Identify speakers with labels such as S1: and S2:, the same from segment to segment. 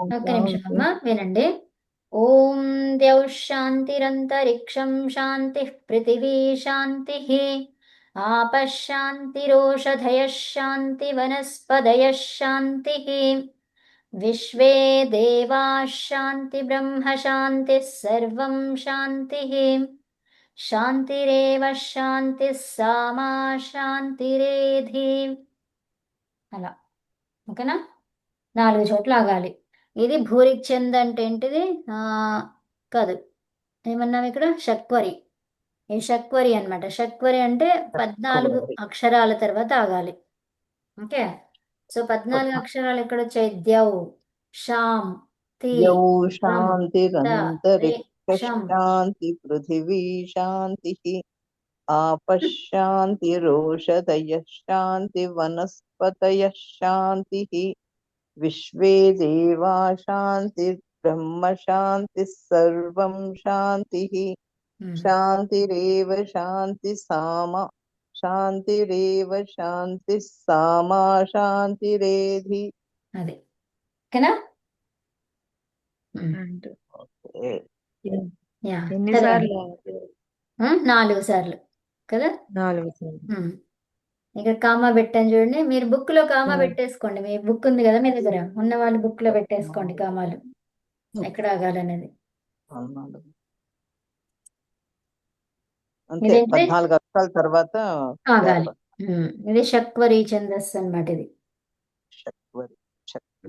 S1: ఒక్క నిమిషం అమ్మా వినండి. ఓం ద్యౌ శాంతిరంతరిక్షం శాంతి పృథివీ శాంతి ఆపశాంతిరోషధయ శాంతి వనస్పదయ శాంతి విశ్వే దేవా శాంతి బ్రహ్మ శాంతి సర్వం శాంతి శాంతిరేవ శాంతి సామా శాంతిరేధి. అలా. ఓకేనా? నాలుగు చోట్ల ఆగాలి. ఇది భూరికి చెంద్ అంటే ఏంటిది? ఆ, కాదు. ఏమన్నాం ఇక్కడ? షక్వరి ఈ షక్వరి అన్నమాట. షక్వరి అంటే పద్నాలుగు అక్షరాల తర్వాత ఆగాలి. ఓకే? సో పద్నాలుగు అక్షరాలు ఎక్కడ వచ్చాయి? ద్యౌ షాం
S2: శాంతి పృథివీ శాంతి ఆపశాంతిరోషధయ శాంతి వనస్పతయ శాంతి విశ్వే దేవా శాంతి బ్రహ్మ శాంతి సర్వం శాంతి. శాంతిరేవ శాంతి సామ శాంతిరేవ శాంతి సామా శాంతిరేధి
S1: అది ఓకేనా నాలుగు సార్లు కదా
S3: నాలుగు సార్లు
S1: ఇక్కడ కామా పెట్టాను చూడండి. మీరు బుక్లో కామా
S3: ఉమ్.
S1: పెట్టేసుకోండి. మీ బుక్ ఉంది కదా మీ దగ్గర? ఉన్న వాళ్ళు బుక్లో పెట్టేసుకోండి కామాలు. ఎక్కడ ఆగాలనేది
S2: అన్నాడు. అంతే
S1: ఇదేంటి?
S2: పద్నాలుగు అక్షరాల తర్వాత
S1: ఆగాలి. ఇది షక్వరి ఛందస్సు అన్నమాట ఇది.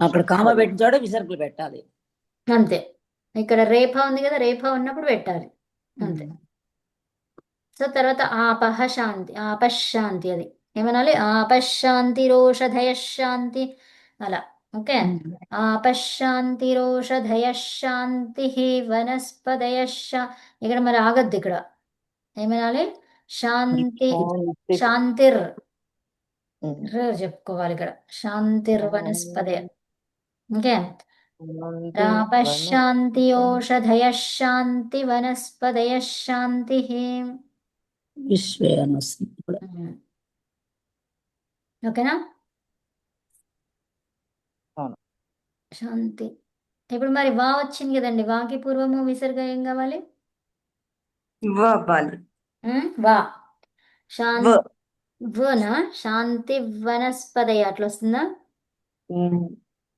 S4: అక్కడ కామ. పెట్టిన చోట విసర్గలు పెట్టాలి.
S1: అంతే. ఇక్కడ రేఫా ఉంది కదా రేఫా ఉన్నప్పుడు పెట్టాలి. అంతే. సో తర్వాత ఆపహ శాంతి ఆపశాంతి అది. ఏమనాలి ఆపశాంతి రోషధయ శాంతి అలా ఓకే ఆపశాంతి రోషధయ శాంతి వనస్పదయ శా ఇక్కడ మరి ఆగద్దు ఇక్కడ ఏమనాలి శాంతి
S2: శాంతి.
S1: శాంతిర్
S2: ఉమ్.
S1: ర్ చెప్పుకోవాలి ఇక్కడ శాంతిర్ వనస్పదయ ఓకే
S2: శాంతి
S1: రాపశాంతి ఓషధయ శాంతి వనస్పదయ శాంతి
S4: విశ్వే అని వస్తుంది ఇప్పుడు
S1: ఓకేనా
S2: అవును.
S1: శాంతి ఇప్పుడు మరి వా వచ్చింది కదండి వాకి పూర్వము విసర్గ ఏం కావాలి
S3: వ అవ్వాలి
S1: ఉమ్, వా
S3: వ
S1: శాంతి వన శాంతి వనస్పదయ అట్లా వస్తుందా
S2: ఉమ్.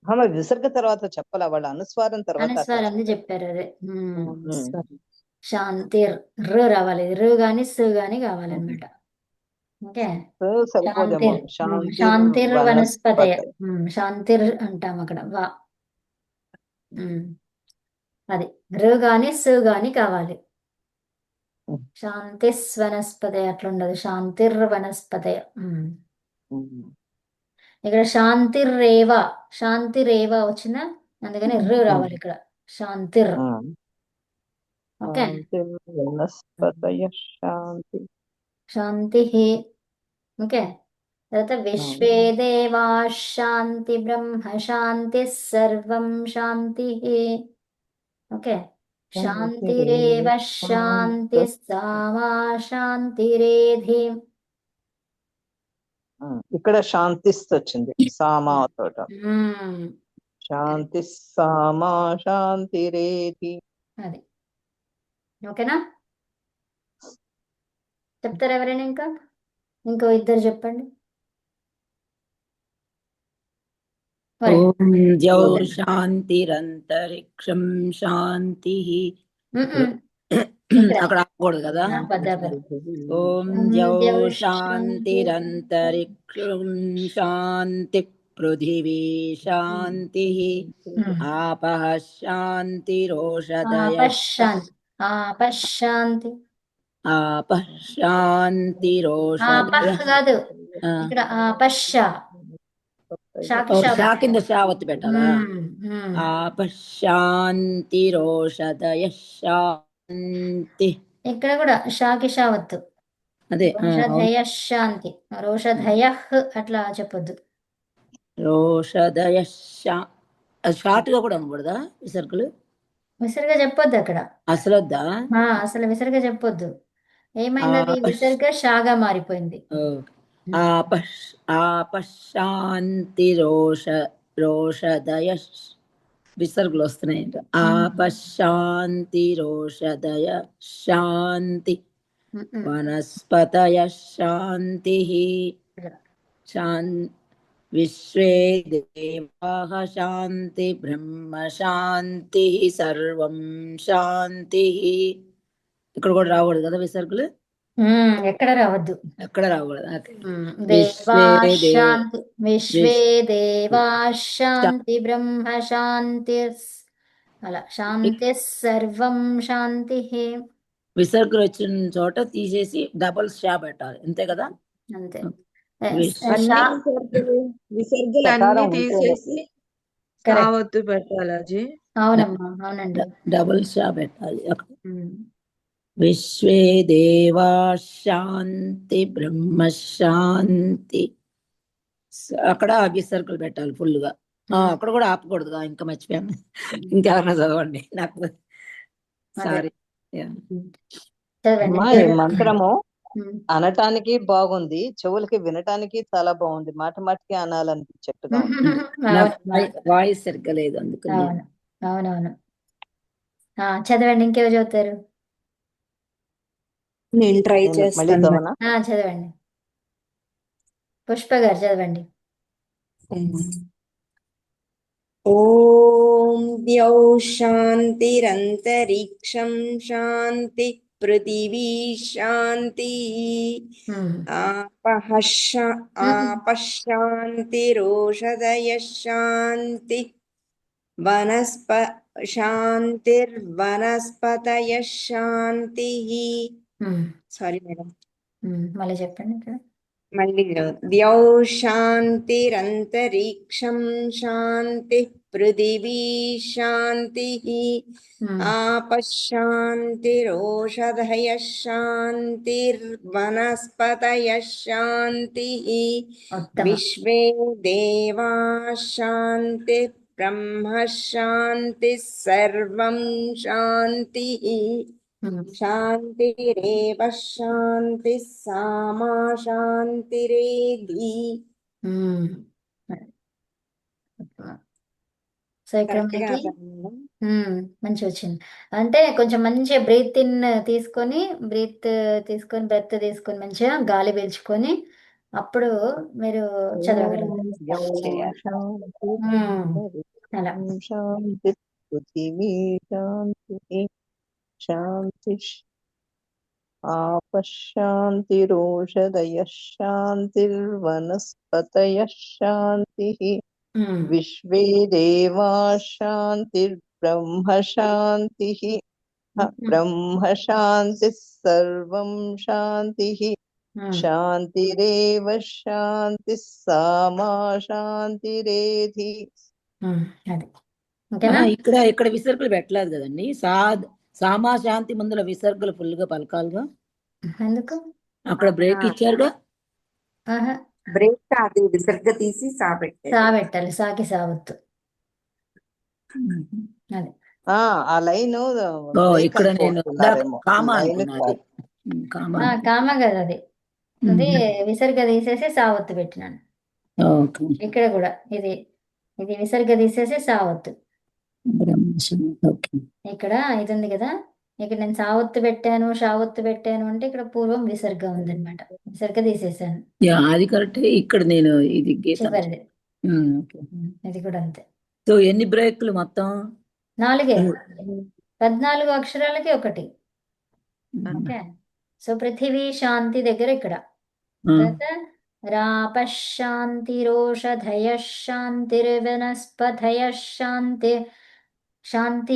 S2: ఆమె విసర్గ తర్వాత చెప్పాల వాళ్ళ అనుస్వారం తర్వాత అట్లా
S1: అనుస్వారం అని చెప్పారు అదే ఉమ్.
S2: ఉమ్.
S1: శాంతి ర్ రావాలి రు గాని సు గాని కావాలన్నమాట శాంతిర్
S2: శాంతి
S1: శాంతిర్
S2: వనస్పతయ.
S1: శాంతిర్ అంటాం అక్కడ. వా. అది. రు గాని సు గాని కావాలి.
S2: ఉమ్.
S1: శాంతిస్ వనస్పదయ అట్లా ఉండదు శాంతిర్. ఉమ్. ఇక్కడ శాంతిర్రేవ శాంతిరేవ వచ్చిందా అందుకని రు రావాలి ఇక్కడ. శాంతిర్. ఓకే.
S2: శాంతి వనస్పతయ శాంతి.
S1: శాంతి ఓకే. తర్వాత విశ్వే దేవా శాంతి బ్రహ్మ శాంతి సర్వం శాంతి. ఓకే. శాంతిరేవ శాంతి సామా శాంతిరేధి.
S2: ఇక్కడ శాంతిస్త్ వచ్చింది సామా తోట. శాంతి సామా శాంతిరేతి
S1: అది. ఓకేనా? చెప్తారా ఎవరైనా ఇంకా? ఇంకో ఇద్దరు చెప్పండి. మరి
S4: ఓం ద్యౌర్శాంతిరంతరిక్షం శాంతి. అక్కడ ఆగకూడదు కదా. ఓం ద్యౌ శాంతిరంతరిక్షం శాంతి పృథివీ శాంతి. ఆపః శాంతిరోషధయ
S1: ఆపశాంతి ఆపశాంతి
S4: ఆపః శాంతిరోషధయ
S1: ఆపహ్ కాదు. ఇక్కడ ఆపశ
S4: కింద షా ఒత్తి పెట్టాలా
S1: మ్మ్. మ్మ్.
S4: ఆపః శాంతిరోషధయ శాంతి
S1: ఇక్కడ కూడా షాకి షా వద్దు
S4: అదే.
S1: రోషధయ శాంతి రోషధయ అట్లా చెప్పొద్దు.
S4: అది షార్ట్గా కూడా అనకూడదా? విసర్గలు
S1: విసర్గ చెప్పొద్దు అక్కడ.
S4: అసలు వద్దా
S1: అసలు విసర్గ చెప్పొద్దు.
S4: ఆపశ్-
S1: విసర్గ షాగా మారిపోయింది.
S4: ఓ. ఆపశ్ ఆపశాంతిరోష రోషదయ విసర్గులు వస్తున్నాయి ఆపశాంతి రోషదయ శాంతి. వనస్పతయ శాంతి విశ్వే దేవాః శాంతి బ్రహ్మ శాంతి సర్వం శాంతి. ఇక్కడ కూడా రాకూడదు కదా విసర్గులు
S1: ఎక్కడ రావద్దు.
S4: ఎక్కడ రాకూడదు విశ్వే
S1: దేవా శాంతి బ్రహ్మ శాంతి అలా శాంతి సర్వం శాంతి
S4: విసర్గులు వచ్చిన చోట తీసేసి డబుల్ షా పెట్టాలి అంతే కదా?
S1: అంతే.
S3: విసర్గలు అన్ని తీసేసి. కావద్దు పెట్టాలి
S1: అవునమ్మా అవునండి.
S4: డబుల్ షా పెట్టాలి విశ్వే దేవా శాంతి బ్రహ్మ శాంతి అక్కడ విసర్గులు పెట్టాలి ఫుల్గా ఆ, అక్కడ కూడా ఆపకూడదుగా ఇంకా మర్చిపోయాను. ఇంకెవరైనా చదవండి నాకు సారీ.
S2: మంత్రము అనటానికి బాగుంది చెవులకి వినటానికి చాలా బాగుంది మాట మాటికి అనాలనిపించేట్టుగా.
S1: అవునమ్మా.
S4: వాయిస్ సరిగ్గా లేదు అందుకని
S1: అవును. అవునవును. చదవండి ఇంకేవో చదువుతారు?
S3: నేను ట్రై
S2: నేను మళ్ళీ
S3: చేస్తాను.
S1: ఆ, చదవండి. పుష్ప గారు చదవండి.
S3: ఓం ద్యౌ శాంతిరంతరిక్షం శాంతి పృథివీ శాంతి.
S1: ఉమ్,
S3: ఆపః శా- ఆపశాంతిరోషధయ శాంతి. వనస్ప శాంతిర్వనస్పతయ శాంతి. సారీ మేడం
S1: మళ్ళీ చెప్పండి ఇక్కడ
S3: మళ్ళీ ద్యౌ శాంతిరంతరిక్షం శాంతి పృథివీ శాంతి ఆపశాంతిరోషధయ శాంతిర్వనస్పతయ శాంతి విశ్వే దేవా శాంతి బ్రహ్మ శాంతి సర్వం శాంతి.
S1: ఉమ్,
S3: శాంతిరేవ శాంతి సామా.
S1: సో ఇక్కడ మనకి
S3: మేడం
S1: ఉమ్, మంచి వచ్చింది. అంటే కొంచెం మంచిగా బ్రీత్ ఇన్ తీసుకొని బ్రీత్ తీసుకొని బ్రెత్ తీసుకొని మంచిగా గాలి పీల్చుకొని అప్పుడు మీరు
S2: శాంతి
S1: ఉమ్, అలా
S2: శాంతి పృథివీ శాంతి శాంతి ఆపశాంతిరోషధయ శాంతిర్వనస్పతయ శాంతి
S1: ఉమ్,
S2: విశ్వే దేవా శాంతిర్బ్రహ్మ శాంతి బ్రహ్మ శాంతి సర్వం శాంతి శాంతిరేవ శాంతి సామా శాంతిరేధి
S4: ఇక్కడ ఇక్కడ విసర్గులు పెట్టలేదు కదండి. సా సామా శాంతి ముందుల విసర్గులు ఫుల్గా పలకాలిగా.
S1: ఎందుకు?
S4: అక్కడ బ్రేక్ ఇచ్చారుగా?
S3: బ్రేక్ కాదు విసర్గ తీసి
S1: సా పెట్టాలి సాకి సావత్తు. అది.
S2: ఆ ఆ లైన్
S4: ఓ ఇక్కడ నేను కామా కామా
S1: కదా అది. అది విసర్గ తీసేసి సావత్తు పెట్టినాను.
S4: ఓకే.
S1: ఇక్కడ కూడా ఇది ఇది విసర్గ తీసేసి సావత్తు. ఇక్కడ ఇది ఉంది కదా ఇక్కడ నేను సావత్తు పెట్టాను షావత్తు పెట్టాను అంటే ఇక్కడ పూర్వం విసర్గ ఉందన్నమాట. విసర్గ తీసేసాను.
S4: అది కరెక్టే. ఇక్కడ నేను ఇది
S1: ఇది కూడా అంతే.
S4: సో ఎన్ని బ్రేక్లు మొత్తం?
S1: నాలుగే. పద్నాలుగు అక్షరాలకి ఒకటి. ఓకే. సో పృథివీ శాంతి దగ్గర ఇక్కడ. రాపశాంతిరోషధయ శాంతిర్వనస్పతయ శాంతి శాంతి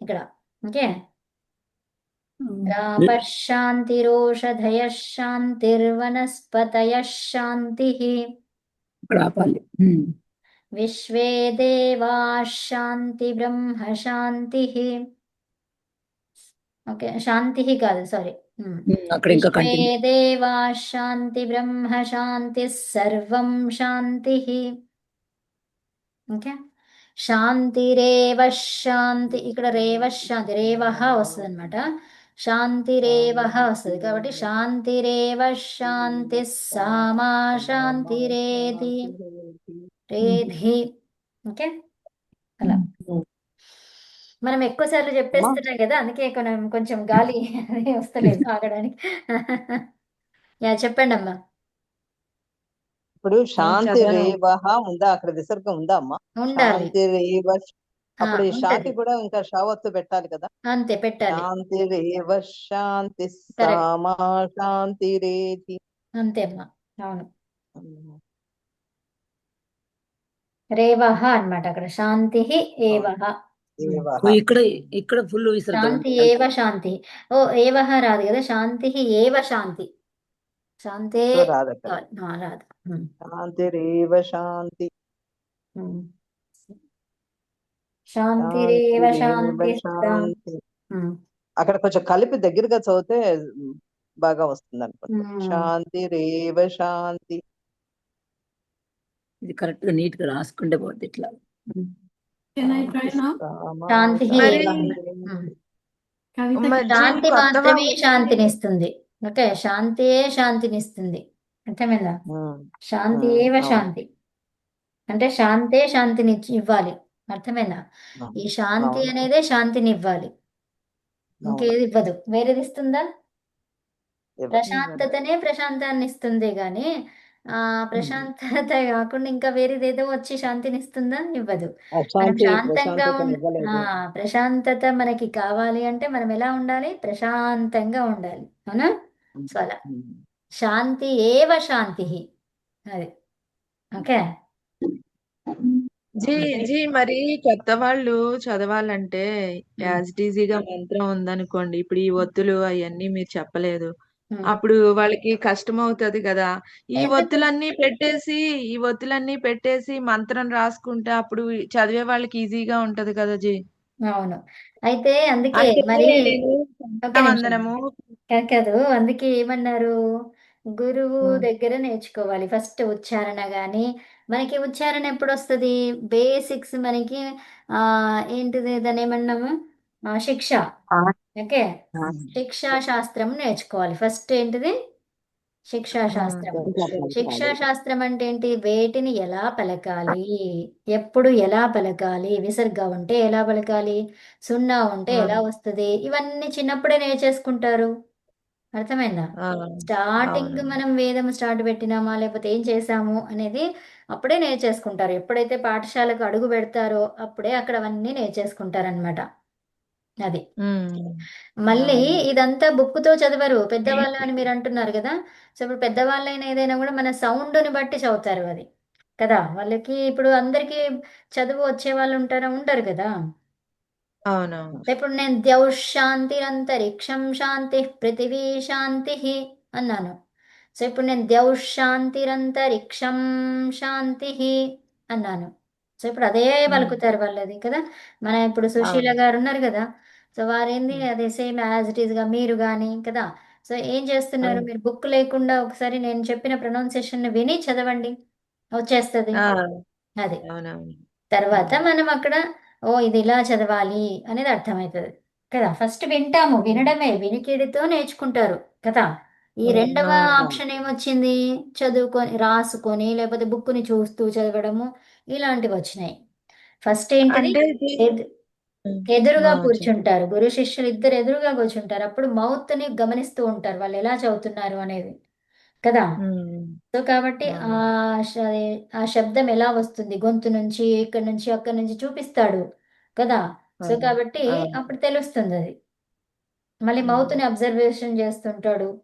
S1: ఇక్కడ ఓకే రాపశాంతిరోషధయ శాంతిర్వనస్పతయ శాంతి
S4: ఇక్కడ ఆపాలి ఉమ్,
S1: విశ్వే దేవా శాంతి బ్రహ్మ శాంతి ఓకే శాంతి కాదు సారీ
S4: ఉమ్, అక్కడ ఇంకా
S1: విశ్వే
S4: కంటిన్యూ
S1: దేవా శాంతి బ్రహ్మ శాంతి సర్వం శాంతి ఓకే శాంతిరేవ శాంతి. ఇక్కడ రేవ శాంతి. రేవహ వస్తుంది అనమాట శాంతిరేవహ వస్తుంది. కాబట్టి శాంతిరేవ శాంతి సామా శాంతిరేధి. రేధి. ఓకే? అలా. మనం ఎక్కువ సార్లు చెప్పేస్తున్నాం కదా అందుకే కొంచెం కొంచెం గాలి వస్తలేదు ఆగడానికి యా చెప్పండి అమ్మా
S2: ఇప్పుడు శాంతి. రేవహ ఉందా? అక్కడ విసర్గం ఉందా అమ్మా
S1: ఉండాలి.
S2: శాంతి రేవ అప్పుడు ఈ
S1: ఉంటది.
S2: కూడా ఇంకా షావత్తు పెట్టాలి కదా?
S1: అంతే పెట్టాలి.
S2: శాంతి రేవ శాంతి. సామా శాంతి రేతి
S1: అంతే అమ్మా. అవును. రేవహ అన్నమాట అక్కడ. శాంతి ఏవహ.
S4: ఇక్కడ ఇక్కడ ఫుల్
S1: శాంతి ఏవ శాంతి. ఓ ఏవహ రాదు కదా? శాంతి ఏవ శాంతి శాంతే
S2: రాదు
S1: ఉమ్,
S2: శాంతి రేవ శాంతి
S1: ఉమ్. శాంతిరేవ శాంతి
S2: శాంతి అక్కడ కొంచెం కలిపి దగ్గరగా చదివితే బాగా వస్తుంది అనుకుంటా. శాంతి రేవ శాంతి.
S4: ఇది కరెక్ట్గా నీట్గా రాసుకుంటే పోద్ది ఇట్లా.
S1: శాంతి
S2: శాంతి.
S1: మాత్రమే శాంతినిస్తుంది. ఓకే శాంతే శాంతినిస్తుంది అర్థమైందా. శాంతి. ఏవ. శాంతి అంటే శాంతే శాంతిని ఇవ్వాలి అర్థమైందా. ఈ శాంతి. అనేదే శాంతిని ఇవ్వాలి ఇంకేది ఇవ్వదు వేరేది ఇస్తుందా. ప్రశాంతతనే ప్రశాంతాన్ని ఇస్తుంది కానీ ఆ ప్రశాంతత కాకుండా ఇంకా వేరేది ఏదో వచ్చి శాంతిని ఇస్తుందా ఇవ్వదు మనం శాంతంగా ఆ ప్రశాంతత మనకి కావాలి అంటే మనం ఎలా ఉండాలి ప్రశాంతంగా ఉండాలి అవునా సో అలా. శాంతి ఏవ శాంతి. అది. ఓకే?
S5: జీ జీ మరి కొత్త వాళ్ళు చదవాలంటే యాజ్ ఇట్ ఈజీగా మంత్రం ఉందనుకోండి ఇప్పుడు ఈ ఒత్తులు అవన్నీ మీరు చెప్పలేదు. అప్పుడు వాళ్ళకి కష్టం అవుతది కదా. ఈ? ఒత్తులన్నీ పెట్టేసి ఈ ఒత్తులన్నీ పెట్టేసి మంత్రం రాసుకుంటే అప్పుడు చదివే వాళ్ళకి ఈజీగా ఉంటది కదా జీ.
S1: అవును. అయితే అందుకే మరి
S5: నేను
S1: ఒక్క నిమిషం
S5: వందనము.
S1: కాదు కాదు. అందుకే ఏమన్నారు? గురువు దగ్గర నేర్చుకోవాలి. ఫస్ట్ ఉచ్చారణ కానీ మనకి ఉచ్చారణ ఎప్పుడు వస్తుంది బేసిక్స్ మనకి ఆ ఏంటిది దాన్ని ఏమన్నాము ఆ, శిక్ష. ఓకే. శిక్షా శాస్త్రం నేర్చుకోవాలి. ఫస్ట్ ఏంటిది? శిక్షా శాస్త్రం శిక్షా శాస్త్రం అంటే ఏంటి? వేటిని ఎలా పలకాలి? ఎప్పుడు ఎలా పలకాలి? విసర్గ ఉంటే ఎలా పలకాలి? సున్నా ఉంటే ఎలా వస్తుంది? ఇవన్నీ చిన్నప్పుడే నేర్చేసుకుంటారు. అర్థమైందా? స్టార్టింగ్ మనం వేదం స్టార్ట్ పెట్టినామా? లేకపోతే ఏం చేసాము అనేది అప్పుడే నేర్చేసుకుంటారు. ఎప్పుడైతే పాఠశాలకు అడుగు పెడతారో అప్పుడే అక్కడ అవన్నీ నేర్చేసుకుంటారనమాట అది. మళ్ళీ ఇదంతా బుక్తో చదవరు. పెద్దవాళ్ళు అని మీరు అంటున్నారు కదా. సో ఇప్పుడు పెద్దవాళ్ళైనా ఏదైనా కూడా మన సౌండ్ని బట్టి చదువుతారు అది. కదా. వాళ్ళకి ఇప్పుడు అందరికీ చదువు వచ్చే వాళ్ళు ఉంటారా? ఉండరు కదా.
S5: అవునవును.
S1: ఇప్పుడు నేను ద్యౌశాంతిరంతరిక్షం శాంతి పృథివీ శాంతి అన్నాను. సో ఇప్పుడు నేను ద్యౌశాంతిరంతరిక్షం శాంతి అన్నాను. సో ఇప్పుడు అదే పలుకుతారు వాళ్ళది కదా! మన ఇప్పుడు సుశీల గారు ఉన్నారు కదా! సో వారేంది అదే సేమ్ యాజ్ ఇట్ ఈస్గా మీరు కానీ కదా! సో ఏం చేస్తున్నారు. మీరు బుక్ లేకుండా ఒకసారి నేను చెప్పిన ప్రొనౌన్సియేషన్ విని చదవండి. వచ్చేస్తుంది. అది. తర్వాత మనం అక్కడ ఓ ఇది ఇలా చదవాలి అనేది అర్థమవుతుంది కదా! ఫస్ట్ వింటాము. వినడమే. వినికిడితో నేర్చుకుంటారు కదా! ఈ రెండవ. ఆప్షన్ ఏమొచ్చింది? చదువుకొని రాసుకొని లేకపోతే బుక్ని చూస్తూ చదవడము. ఇలాంటివి వచ్చినాయి. ఫస్ట్ ఎదు- ఎదురుగా. కూర్చుంటారు. గురు శిష్యులు ఇద్దరు ఎదురుగా కూర్చుంటారు. అప్పుడు mouth ని గమనిస్తూ ఉంటారు. వాళ్ళు ఎలా చదువుతున్నారు అనేది. కదా? సో కాబట్టి ఆ ఆ శబ్దం ఎలా వస్తుంది? గొంతు నుంచి ఇక్కడ నుంచి అక్కడి నుంచి చూపిస్తాడు. కదా? సో. కాబట్టి. అప్పుడు తెలుస్తుంది అది. మళ్ళీ
S5: ఉమ్.
S1: మౌత్ని అబ్జర్వేషన్ చేస్తుంటాడు.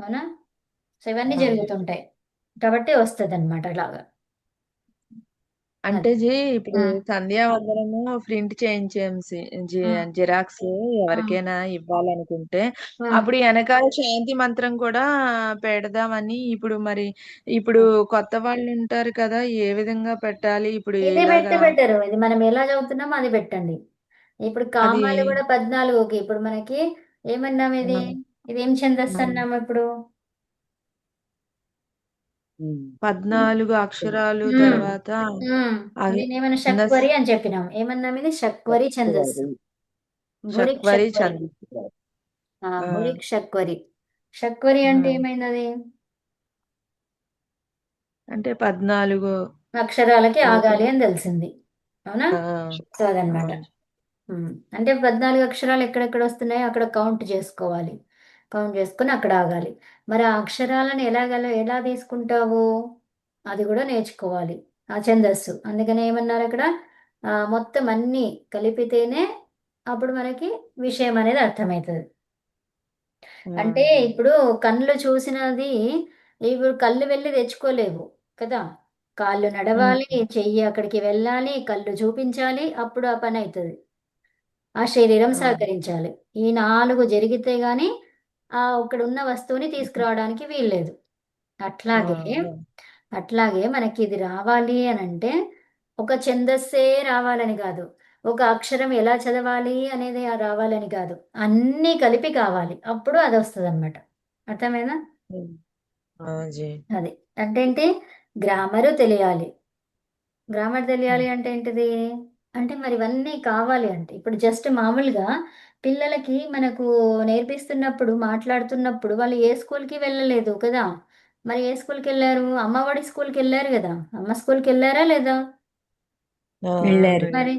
S1: అవునా? సో ఇవన్నీ. జరుగుతుంటాయి. కాబట్టి వస్తుంది అనమాట అలాగా.
S5: అంటే జీ ఇప్పుడు
S1: ఉమ్.
S5: సంధ్యావందనము ప్రింట్ చేయించాం సి- జి-
S1: ఉమ్.
S5: జిరాక్స్ ఎవరికైనా ఇవ్వాలనుకుంటే. అప్పుడు వెనకాల శాంతి మంత్రం కూడా పెడదామని ఇప్పుడు మరి ఇప్పుడు కొత్త వాళ్ళు ఉంటారు కదా ఏ విధంగా పెట్టాలి? ఇప్పుడు
S1: ఇదే పెడితే బెటర్ ఇది మనం ఎలా చదువుతున్నామో అది పెట్టండి. ఇప్పుడు
S5: అది
S1: కామాలు కూడా పద్నాలుగుకి ఇప్పుడు మనకి ఏమన్నాం ఇది? ఇది ఏం ఛందస్సు. అన్నాము ఇప్పుడు?
S5: పద్నాలుగు అక్షరాలు. తర్వాత
S1: దీన్ని ఏమైనా
S5: ఛందస్
S1: షక్వరి అని చెప్పినాం. ఏమన్నాం ఇది షక్వరి భురిక్
S5: షక్వరి ఛందస్.
S1: షక్వరి షక్వరి అంటే అది
S5: అంటే పద్నాలుగు
S1: అక్షరాలకి ఆగాలి అని తెలిసింది. అవునా? సో అదనమాట. అంటే పద్నాలుగు అక్షరాలు ఎక్కడెక్కడ వస్తున్నాయో అక్కడ కౌంట్ చేసుకోవాలి. కౌంట్ చేసుకొని అక్కడ ఆగాలి. మరి ఆ అక్షరాలను ఎలాగల ఎలా తీసుకుంటావు? అది కూడా నేర్చుకోవాలి. ఆ ఛందస్సు. అందుకని ఏమన్నారు అక్కడ? ఆ, మొత్తం అన్నీ కలిపితేనే అప్పుడు మనకి విషయం అనేది అర్థమవుతుంది. అంటే ఇప్పుడు కళ్ళు చూసినది ఇప్పుడు కళ్ళు వెళ్ళి తెచ్చుకోలేవు కదా? కాళ్ళు నడవాలి చెయ్యి అక్కడికి వెళ్ళాలి కళ్ళు చూపించాలి అప్పుడు ఆ పని అవుతుంది. ఆ శరీరం సహకరించాలి. ఈ నాలుగు జరిగితే గాని ఆ అక్కడ ఉన్న వస్తువుని తీసుకురావడానికి వీల్లేదు. అట్లాగే. అట్లాగే మనకి ఇది రావాలి అని అంటే ఒక ఛందస్సే రావాలని కాదు. ఒక అక్షరం ఎలా చదవాలి అనేది రావాలని కాదు. అన్నీ కలిపి కావాలి. అప్పుడు అది వస్తుంది అనమాట
S5: జీ.
S1: అది. అంటే ఏంటి? గ్రామరు తెలియాలి. గ్రామర్ తెలియాలి అంటే ఏంటిది? అంటే మరి ఇవన్నీ కావాలి అంటే ఇప్పుడు జస్ట్ మామూలుగా పిల్లలకి మనకు నేర్పిస్తున్నప్పుడు మాట్లాడుతున్నప్పుడు వాళ్ళు ఏ స్కూల్కి వెళ్ళలేదు కదా? మరి ఏ స్కూల్కి వెళ్ళారు? అమ్మఒడి స్కూల్కి వెళ్ళారు కదా? అమ్మ స్కూల్కి వెళ్ళారా లేదా?
S3: వెళ్ళారు.
S1: మరి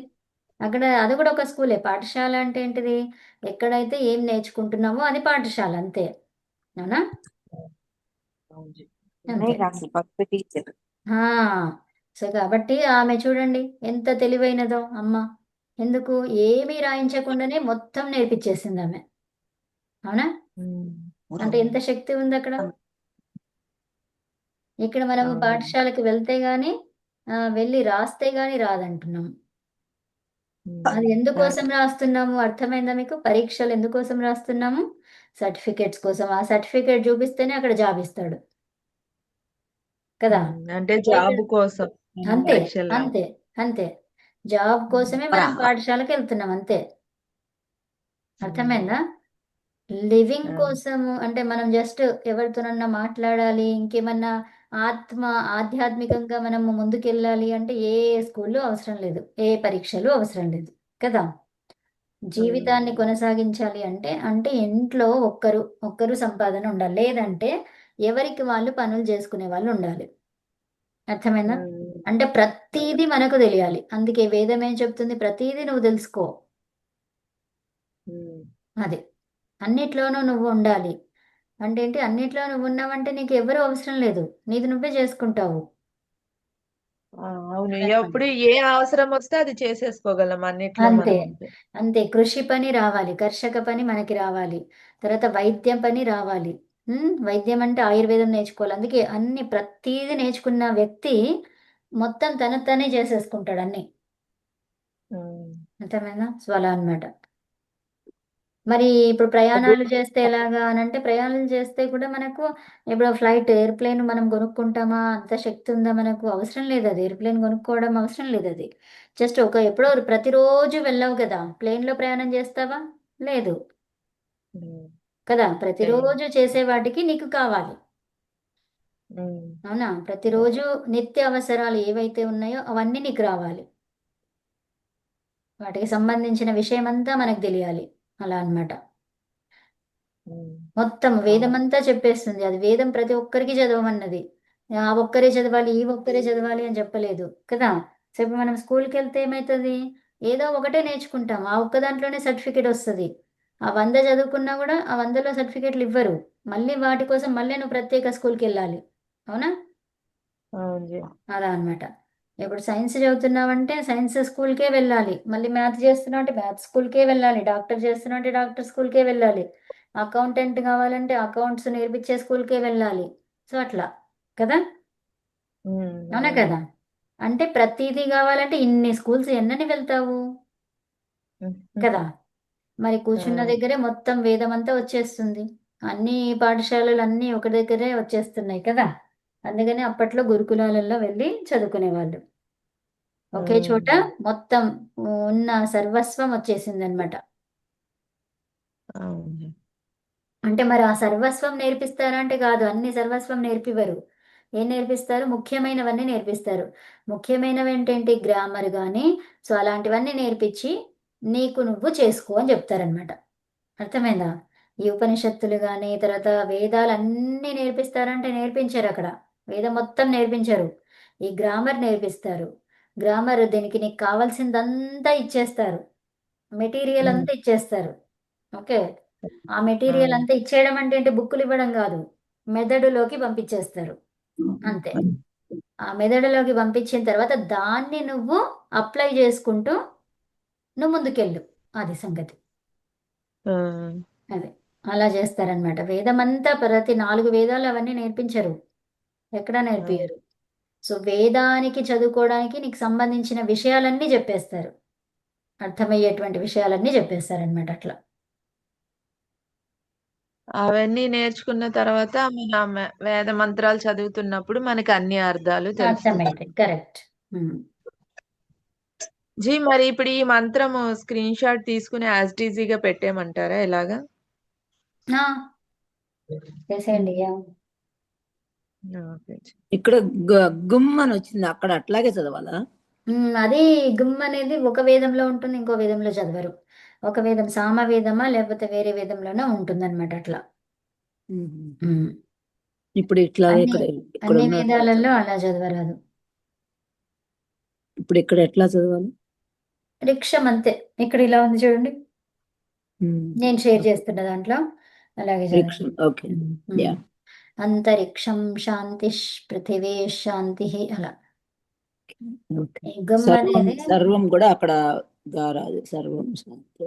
S1: అక్కడ అది కూడా ఒక స్కూలే. పాఠశాల అంటే ఏంటిది? ఎక్కడైతే ఏం నేర్చుకుంటున్నామో అది పాఠశాల అంతే. అవునా? సో కాబట్టి ఆమె చూడండి ఎంత తెలివైనదో అమ్మ. ఎందుకు? ఏమీ రాయించకుండానే మొత్తం నేర్పించేసింది ఆమె. అవునా? అంటే ఎంత శక్తి ఉంది అక్కడ? ఇక్కడ మనము పాఠశాలకు వెళ్తే గాని వెళ్ళి రాస్తే గాని రాదంటున్నాం. అది ఎందుకోసం రాస్తున్నాము? అర్థమైందా మీకు? పరీక్షలు ఎందుకోసం రాస్తున్నాము? సర్టిఫికేట్స్ కోసం. ఆ సర్టిఫికేట్ చూపిస్తేనే అక్కడ జాబ్ ఇస్తాడు. కదా?
S5: అంటే జాబ్ కోసం.
S1: అంతే. అంతే అంతే. జాబ్ కోసమే మనం పాఠశాలకు వెళ్తున్నాం అంతే. అర్థమైందా? లివింగ్
S5: ఆ.
S1: కోసము అంటే మనం జస్ట్ ఎవరితోనన్నా మాట్లాడాలి ఇంకేమన్నా ఆత్మ ఆధ్యాత్మికంగా మనము ముందుకెళ్ళాలి అంటే ఏ స్కూల్లో అవసరం లేదు ఏ పరీక్షలు అవసరం లేదు కదా? జీవితాన్ని కొనసాగించాలి అంటే అంటే ఇంట్లో ఒక్కరు ఒక్కరు సంపాదన ఉండాలి. లేదంటే ఎవరికి వాళ్ళు పనులు చేసుకునే వాళ్ళు ఉండాలి. అర్థమైందా? అంటే ప్రతీది మనకు తెలియాలి. అందుకే వేదం ఏం చెప్తుంది? ప్రతీది నువ్వు తెలుసుకో. అది. అన్నిట్లోనూ నువ్వు ఉండాలి. అంటే ఏంటి? అన్నిట్లో నువ్వు ఉన్నావంటే నీకు ఎవరు అవసరం లేదు. నీది నువ్వే చేసుకుంటావు.
S5: అవును. ఎప్పుడు ఏ అవసరం వస్తే అది చేసేసుకోగలం అన్నిట్లో
S1: అంతే. అంతే. కృషి పని రావాలి. కర్షక పని మనకి రావాలి. తర్వాత వైద్యం పని రావాలి. వైద్యం అంటే ఆయుర్వేదం నేర్చుకోవాలి. అందుకే అన్ని ప్రతీది నేర్చుకున్న వ్యక్తి మొత్తం తన తనే చేసేసుకుంటాడు అన్ని. అర్థమైందా? సో అలా అన్నమాట. మరి ఇప్పుడు ప్రయాణాలు చేస్తే ఎలాగా అని అంటే ప్రయాణాలు చేస్తే కూడా మనకు ఇప్పుడు ఫ్లైట్ ఎయిర్ప్లేన్ మనం కొనుక్కుంటామా? అంత శక్తి ఉందా మనకు? అవసరం లేదు అది. ఎయిర్ప్లేన్ కొనుక్కోవడం అవసరం లేదు అది. జస్ట్ ఒక ఎప్పుడో ప్రతిరోజు వెళ్ళవు కదా. ప్లేన్లో ప్రయాణం చేస్తావా? లేదు. కదా? ప్రతిరోజు చేసే వాటికి నీకు కావాలి. అవునా? ప్రతిరోజు నిత్య అవసరాలు ఏవైతే ఉన్నాయో అవన్నీ నీకు రావాలి. వాటికి సంబంధించిన విషయం అంతా మనకు తెలియాలి. అలా అన్నమాట.
S5: ఉమ్,
S1: మొత్తం వేదం అంతా చెప్పేస్తుంది. అది వేదం ప్రతి ఒక్కరికి చదవమన్నది. ఆ ఒక్కరే చదవాలి ఈ ఒక్కరే చదవాలి అని చెప్పలేదు. కదా? సో ఇప్పుడు మనం స్కూల్కి వెళ్తే ఏమవుతుంది ఏదో ఒకటే నేర్చుకుంటాం. ఆ ఒక్క దాంట్లోనే సర్టిఫికేట్ వస్తుంది. ఆ వంద చదువుకున్నా కూడా ఆ వందలో సర్టిఫికేట్లు ఇవ్వరు. మళ్ళీ వాటి కోసం మళ్ళీ నువ్వు ప్రత్యేక స్కూల్కి వెళ్ళాలి. అవునా. అలా అన్నమాట. ఇప్పుడు సైన్స్ చదువుతున్నావంటే సైన్స్ స్కూల్కే వెళ్ళాలి. మళ్ళీ మ్యాథ్ చేస్తున్నావు అంటే మ్యాథ్ స్కూల్కే వెళ్ళాలి. డాక్టర్ చేస్తున్నావు అంటే డాక్టర్ స్కూల్కే వెళ్ళాలి. అకౌంటెంట్ కావాలంటే అకౌంట్స్ నేర్పించే స్కూల్కే వెళ్ళాలి. సో అట్లా. కదా? అవునా. కదా? అంటే ప్రతిదీ కావాలంటే ఇన్ని స్కూల్స్ ఎన్నని వెళ్తావు? కదా? మరి కూర్చున్న. దగ్గరే మొత్తం వేదం అంతా వచ్చేస్తుంది. అన్ని పాఠశాలలు అన్నీ ఒక దగ్గరే వచ్చేస్తున్నాయి కదా. అందుకని అప్పట్లో గురుకులాలలో వెళ్ళి చదువుకునేవాళ్ళు. ఒకే చోట మొత్తం ఉన్న సర్వస్వం వచ్చేసింది అనమాట. అంటే మరి ఆ సర్వస్వం నేర్పిస్తారా అంటే కాదు అన్ని సర్వస్వం నేర్పివ్వరు. ఏం నేర్పిస్తారు? ముఖ్యమైనవన్నీ నేర్పిస్తారు. ముఖ్యమైనవి ఏంటంటే గ్రామర్ కానీ సో అలాంటివన్నీ నేర్పించి నీకు నువ్వు చేసుకో అని చెప్తారనమాట అర్థమైందా? ఈ ఉపనిషత్తులు కానీ తర్వాత వేదాలు అన్నీ నేర్పిస్తారంటే నేర్పించారు అక్కడ. వేదం మొత్తం నేర్పించారు. ఈ గ్రామర్ నేర్పిస్తారు. గ్రామర్ దీనికి నీకు కావాల్సిందంతా ఇచ్చేస్తారు. మెటీరియల్ అంతా ఇచ్చేస్తారు. ఓకే? ఆ మెటీరియల్ అంతా ఇచ్చేయడం అంటే ఏంటి? బుక్కులు ఇవ్వడం కాదు. మెదడులోకి పంపించేస్తారు. అంతే. ఆ మెదడులోకి పంపించిన తర్వాత దాన్ని నువ్వు అప్లై చేసుకుంటూ నువ్వు ముందుకెళ్ళు. అది సంగతి. అదే. అలా చేస్తారనమాట వేదం అంతా ప్రతి నాలుగు వేదాలు అవన్నీ నేర్పించరు. ఎక్కడా నేర్పియరు సో వేదానికి చదువుకోవడానికి నీకు సంబంధించిన విషయాలన్నీ చెప్పేస్తారు. అర్థమయ్యేటువంటి విషయాలన్నీ చెప్పేస్తారనమాట అట్లా.
S5: అవన్నీ నేర్చుకున్న తర్వాత మన వేద మంత్రాలు చదువుతున్నప్పుడు మనకి అన్ని అర్థాలు
S1: కరెక్ట్.
S5: జీ మరి ఇప్పుడు ఈ మంత్రము స్క్రీన్ షాట్ తీసుకుని యాజ్ ఈజీగా పెట్టేయమంటారా? ఎలాగా?
S1: చేసేయండి.
S4: ఇక్కడ గుమ్ అని వచ్చింది అక్కడ అట్లాగే చదవాలా?
S1: అది గుమ్ అనేది ఒక వేదంలో ఉంటుంది ఇంకో వేదంలో చదవరు. ఒక వేదం సామ వేదమా లేకపోతే వేరే వేదంలోనే ఉంటుందన్నమాట అట్లా. ఉమ్.
S4: ఇప్పుడు ఇట్లా
S1: అన్ని వేదాలలో అలా చదవరాదు.
S4: ఇప్పుడు ఇక్కడ ఎట్లా చదవాలి?
S1: రిక్షం అంతే ఇక్కడ ఇలా ఉంది చూడండి. నేను షేర్ చేస్తున్న దాంట్లో. అలాగే
S4: ఓకే.
S1: అంతరిక్షం శాంతి పృథివీ శాంతి అలా.
S4: సర్వం
S1: అనేది
S4: సర్వం కూడా అక్కడ గారాది సర్వం శాంతి.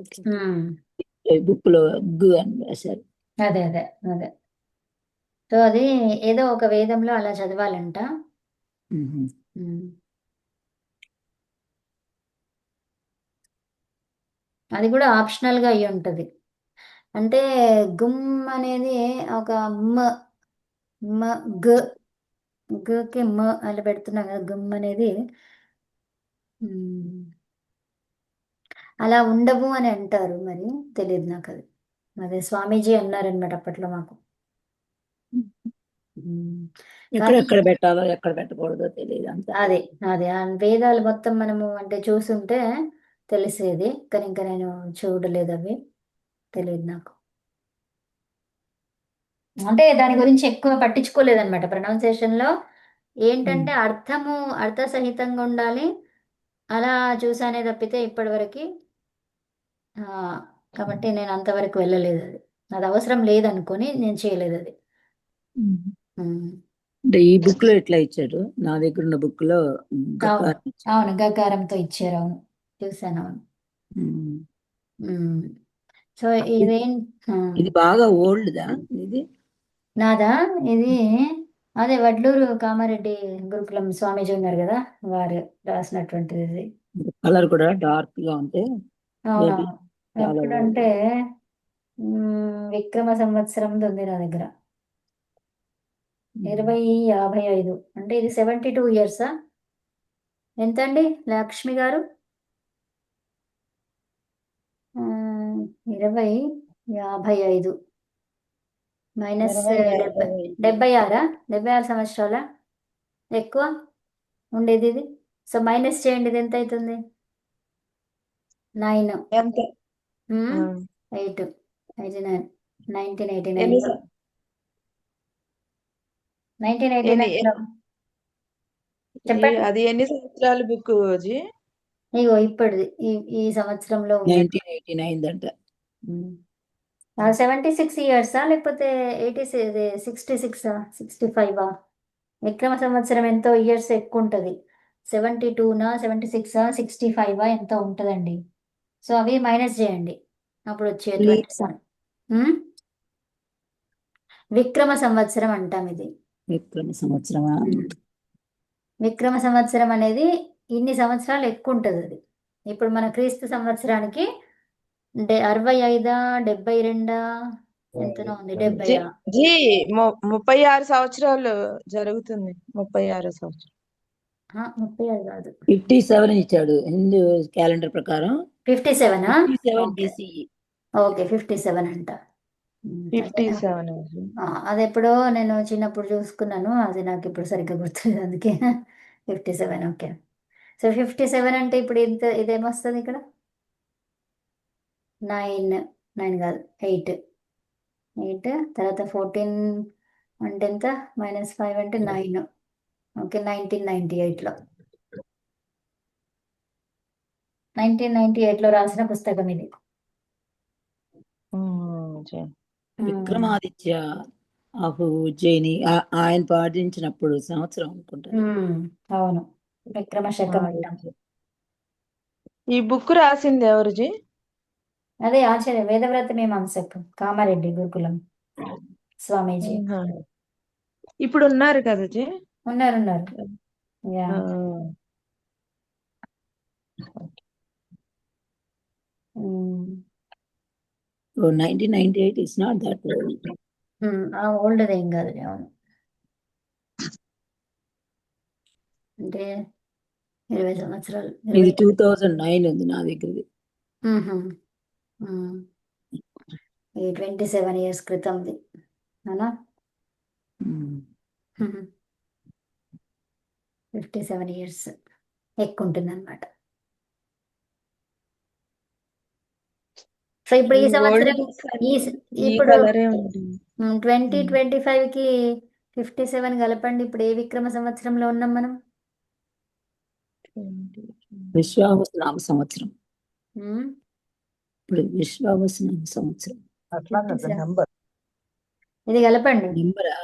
S4: బుక్లో గు అని రాశారు.
S1: అదే అదే అదే. సో అది ఏదో ఒక వేదంలో అలా చదవాలంట
S4: ఉహు.
S1: ఉమ్. అది కూడా ఆప్షనల్గా అయి ఉంటది అంటే గుమ్ అనేది ఒక మ మ గ గకి మ అలా పెడుతున్నాం కదా గుమ్ అనేది. అలా ఉండవు అని అంటారు మరి తెలియదు నాకు అది. అదే స్వామీజీ అన్నారనమాట అప్పట్లో మాకు.
S4: ఎక్కడ పెట్టాలో ఎక్కడ పెట్టకూడదో తెలియదు అంత.
S1: అదే అదే. వేదాలు మొత్తం మనము అంటే చూసుంటే తెలిసేది కానీ ఇంకా నేను చూడలేదు అవి. తెలియదు నాకు. అంటే దాని గురించి ఎక్కువ పట్టించుకోలేదన్నమాట. ప్రొనౌన్సియేషన్లో ఏంటంటే అర్థము అర్థ సహితంగా ఉండాలి. అలా చూసానే తప్పితే ఇప్పటివరకు కాబట్టి నేను అంతవరకు వెళ్ళలేదు అది. అది అవసరం లేదనుకొని నేను చేయలేదు అది.
S4: అంటే ఈ బుక్లో ఎట్లా ఇచ్చాడు నా దగ్గర ఉన్న బుక్లో.
S1: అవును గకారంతో ఇచ్చారు అవును. చూసాను. సో ఇదేం
S4: ఇది బాగా ఓల్డ్ దా ఇది?
S1: నాదా? ఇది అదే వడ్లూరు కామారెడ్డి గురుకులం స్వామీజీ ఉన్నారు కదా వారు రాసినటువంటిది ఇది.
S4: కలర్ కూడా డార్క్గా ఉంటే
S1: ఎప్పుడంటే విక్రమ సంవత్సరం ఉంది నా దగ్గర. ఇరవై యాభై ఐదు. అంటే ఇది సెవెంటీ టూ ఇయర్సా? ఎంత అండి లక్ష్మి గారు ఆ, ఇరవై యాభై ఐదు మైనస్ డెబ్బై. డెబ్బై. ఆరా డెబ్బై ఆరు సంవత్సరాల? ఎక్కువ ఉండేది ఇది. సో మైనస్ చేయండి ఇది ఎంత? అవుతుంది nine eight. Eighty nine. Nineteen eighty nine. Nineteen eighty
S5: ఈ-
S1: చెప్పండి.
S5: అది ఎన్ని సంవత్సరాల బుక్
S1: ఇగో ఇప్పటిది. ఈ ఈ సంవత్సరంలో
S4: నైన్టీన్ ఎయిటీ నైన్ అంట.
S1: సెవెంటీ సిక్స్ ఇయర్సా లేకపోతే ఎయిటీ సిక్స్టీ సిక్సా సిక్స్టీ ఫైవా విక్రమ సంవత్సరం ఎంతో ఇయర్స్ ఎక్కువ ఉంటుంది సెవెంటీ టూనా సెవెంటీ సిక్సా సిక్స్టీ ఫైవా ఎంతో ఉంటుందండి. సో అవి మైనస్ చేయండి. అప్పుడు. సం- ఉమ్? విక్రమ సంవత్సరం అంటాం ఇది.
S4: విక్రమ సంవత్సరమా?
S1: ఉమ్. విక్రమ సంవత్సరం అనేది ఇన్ని సంవత్సరాలు ఎక్కువ ఉంటుంది అది. ఇప్పుడు మన క్రీస్తు సంవత్సరానికి అరవై ఐదా డెబ్బై రెండా? ఎంతనో ఉంది
S5: జీ
S1: డెబ్బైయా?
S5: జీ ము- ముప్పై ఆరు సంవత్సరాలు జరుగుతుంది ముప్పై ఆరు సంవత్సరం
S1: ఆ, ముప్పై ఐదు కాదు.
S4: ఫిఫ్టీ సెవెన్ ఇచ్చాడు హిందూ క్యాలెండర్ ప్రకారం.
S1: Fifty సెవెనా?
S4: Fifty seven
S1: okay.
S4: BCE.
S1: Okay fifty seven అంట.
S5: ఫిఫ్టీ
S1: అదే
S5: సెవెన్.
S1: ఆ, అది ఎప్పుడో నేను చిన్నప్పుడు చూసుకున్నాను అది నాకు ఇప్పుడు సరిగ్గా గుర్తులేదు అందుకే. Fifty seven okay. So fifty seven అంటే ఇప్పుడు ఇంత ఇదేమొస్తుంది ఇక్కడ? నైన్ నైన్ కాదు ఎయిట్. ఎయిట్ తర్వాత ఫోర్టీన్ అంటే ఎంత? మైనస్ ఫైవ్ అంటే నైన్. ఓకే నైన్టీన్ నైన్టీ ఎయిట్లో. నైన్టీన్ నైన్టీ ఎయిట్లో రాసిన పుస్తకం ఇది.
S2: ఉమ్, జై.
S4: విక్రమాదిత్య ఆ- ఆయన పాటించినప్పుడు సంవత్సరం అనుకుంటాను
S1: ఉమ్, అవును. విక్రమ శకం
S2: ఆ,
S1: అంటాం
S2: జై.
S5: ఈ బుక్ రాసింది ఎవరుజీ
S1: అదే ఆచార్య వేదవ్రత మీమాంసకు కామారెడ్డి గురుకులం. స్వామీజీ.
S5: ఇప్పుడు ఉన్నారు కదా జీ?
S1: ఉన్నారు ఉన్నారు.
S4: Nineteen ninety eight is not that old.
S1: Um, ah old ఏం కాదు అవును. అంటే ఇరవై సంవత్సరాలు
S4: ఇది టూ థౌజండ్ నైన్ ఉంది నా దగ్గరది.
S1: ట్వంటీ సెవెన్ ఇయర్స్ క్రితంది. అవునా. ఫిఫ్టీ సెవెన్ ఇయర్స్ ఎక్కువ ఉంటుంది అనమాట సో ఇప్పుడు ఈ సంవత్సరం ఇప్పుడు ట్వంటీ. ట్వంటీ ఫైవ్కి ఫిఫ్టీ సెవెన్ కలపండి. ఇప్పుడు ఏ విక్రమ సంవత్సరంలో ఉన్నాం మనం?
S4: విశ్వావసునామ సంవత్సరం. ఇప్పుడు విశ్వావసునామ సంవత్సరం.
S1: ఇది కలపండి.
S4: నెంబరా?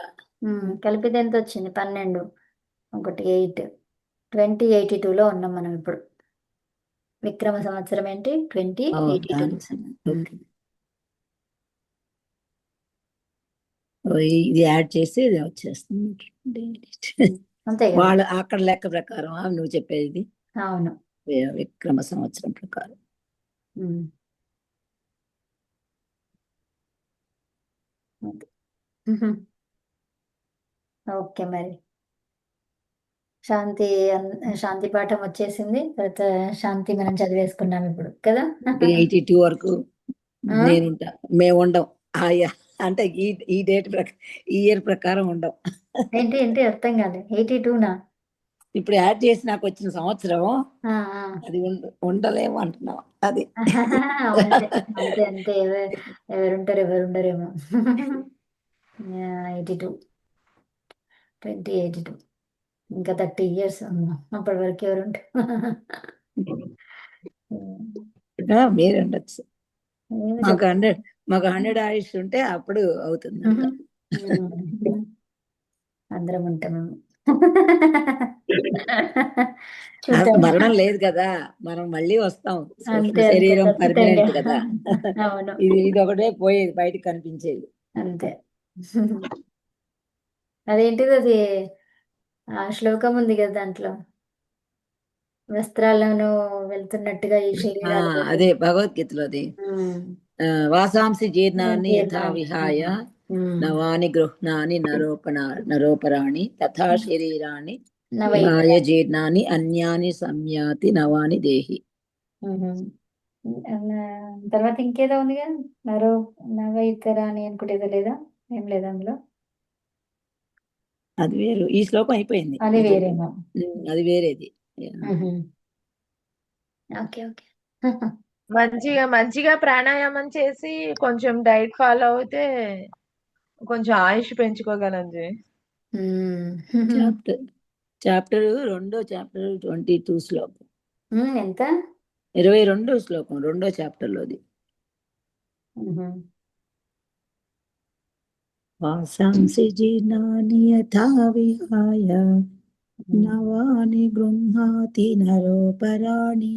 S1: ఉమ్, కలిపితే ఎంత వచ్చింది పన్నెండు. ఒకటి ఎయిట్. ట్వంటీ ఎయిటీ టూలో ఉన్నాం మనం ఇప్పుడు. విక్రమ సంవత్సరం ఏంటి? ట్వంటీ ఎయిటీ టూ
S4: ఇది యాడ్ చేసి ఇది వచ్చేస్తుంది
S1: అంతే
S4: వాళ్ళ అక్కడ లెక్క ప్రకారం ఆ, నువ్వు చెప్పేది.
S1: అవును.
S4: విక్రమ సంవత్సరం ప్రకారం.
S1: ఓకే. ఓకే మరి. శాంతి అన్- శాంతి పాఠం వచ్చేసింది. తర్వాత శాంతి మనం చదివేసుకున్నాం ఇప్పుడు కదా?
S4: ఎయిటీ టూ వరకు
S1: ఆ?
S4: నేనుంటా. మేము ఉండం ఆయా అంటే ఈ ఈ డేట్ ప్రకారం ఈ ఇయర్ ప్రకారం ఉండం.
S1: ఏంటి ఏంటి అర్థం కాలే. ఎయిటీ టూనా?
S4: ఇప్పుడు యాడ్ చేసి నాకు వచ్చిన సంవత్సరం అది ఉండ ఉండలేము అంటున్నాం అది.
S1: అంతే ఎవరుంటారు ఎవరు ఉండరేమో eighty two. Twenty eighty two. ఇంకా థర్టీ ఇయర్స్ అప్పటి వరకు ఎవరు ఉంటారు
S4: ఆ, మీరు ఉండొచ్చు మాకు హండ్రెడ్ మాకు హండ్రెడ్ ఆయుష్ ఉంటే అప్పుడు అవుతుంది.
S1: అందరం
S4: ఆ,
S1: చూద్దాం
S4: మరణం లేదు కదా మనం మళ్ళీ వస్తాం. శరీరం పర్మనెంట్ కదా.
S1: అవును.
S4: ఇది ఇది ఒకటే పోయేది బయటకు కనిపించేది.
S1: అంతే. అదేంటిది అది? ఆ శ్లోకం ఉంది కదా దాంట్లో. వస్త్రాలను వెళ్తున్నట్టుగా ఈ
S4: ఆ
S1: శరీరాలు.
S4: అదే భగవద్గీతలోది
S1: ఉమ్,
S4: ఆ, వాసాంసి జీర్ణాన్ని యథా. విహాయ నవాని గృహ్ణాని నరోపణ నరోపరాణి తథా శరీరాన్ని
S1: నవై
S4: విహాయ జీర్ణాని అన్యాని సంయాతి నవాని దేహి.
S1: తర్వాత ఇంకేదో ఉందిగా? నరో నవ ఇతర అని అనుకుంటేదో లేదా? ఏం లేదా అందులో.
S4: అది వేరు. ఈ శ్లోకం అయిపోయింది.
S1: అది వేరేమో.
S4: అది వేరేది.
S1: Okay okay.
S5: మంచిగా మంచిగా ప్రాణాయామం చేసి కొంచెం డైట్ ఫాలో అవుతే కొంచెం ఆయుష్ పెంచుకోగలం జీ
S1: ఉమ్.
S4: చాప్టర్ చాప్టర్ రెండో చాప్టర్ ట్వంటీ టూ శ్లోకం
S1: ఎంత
S4: ఇరవై రెండో శ్లోకం రెండో చాప్టర్ లోది. వాసాంసి జీర్ణాని యథా విహాయ నవాని గృహ్ణాతి నరోపరాణి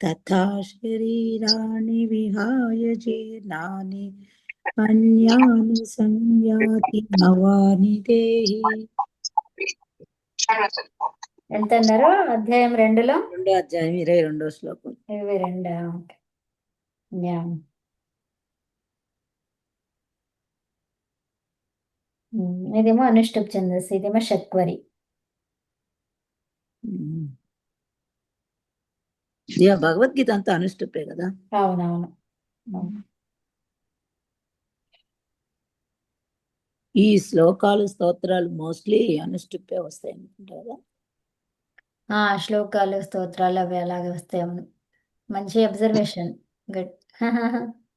S4: తథా శరీరాణి విహాయ జీర్ణాని అన్యాని సంయాతి నవాని దేహి
S1: ఎంత అన్నారు అధ్యాయం రెండులో?
S4: రెండో అధ్యాయం ఇరవై రెండో శ్లోకం.
S1: ఇరవై రెండా? ఓకే. యా. ఉమ్, ఇదేమో అనుష్టుప్ ఛందస్సు ఇదేమో.
S4: ఇక భగవద్గీత అంతా అనుష్టుపే కదా?
S1: అవునవును.
S4: ఈ శ్లోకాలు స్తోత్రాలు మోస్ట్లీ అనుష్టిప్పే వస్తాయి అనుకుంటా కదా
S1: ఆ శ్లోకాలు స్తోత్రాలు అవి అలాగే వస్తాయి. అవును. మంచి అబ్జర్వేషన్ గుడ్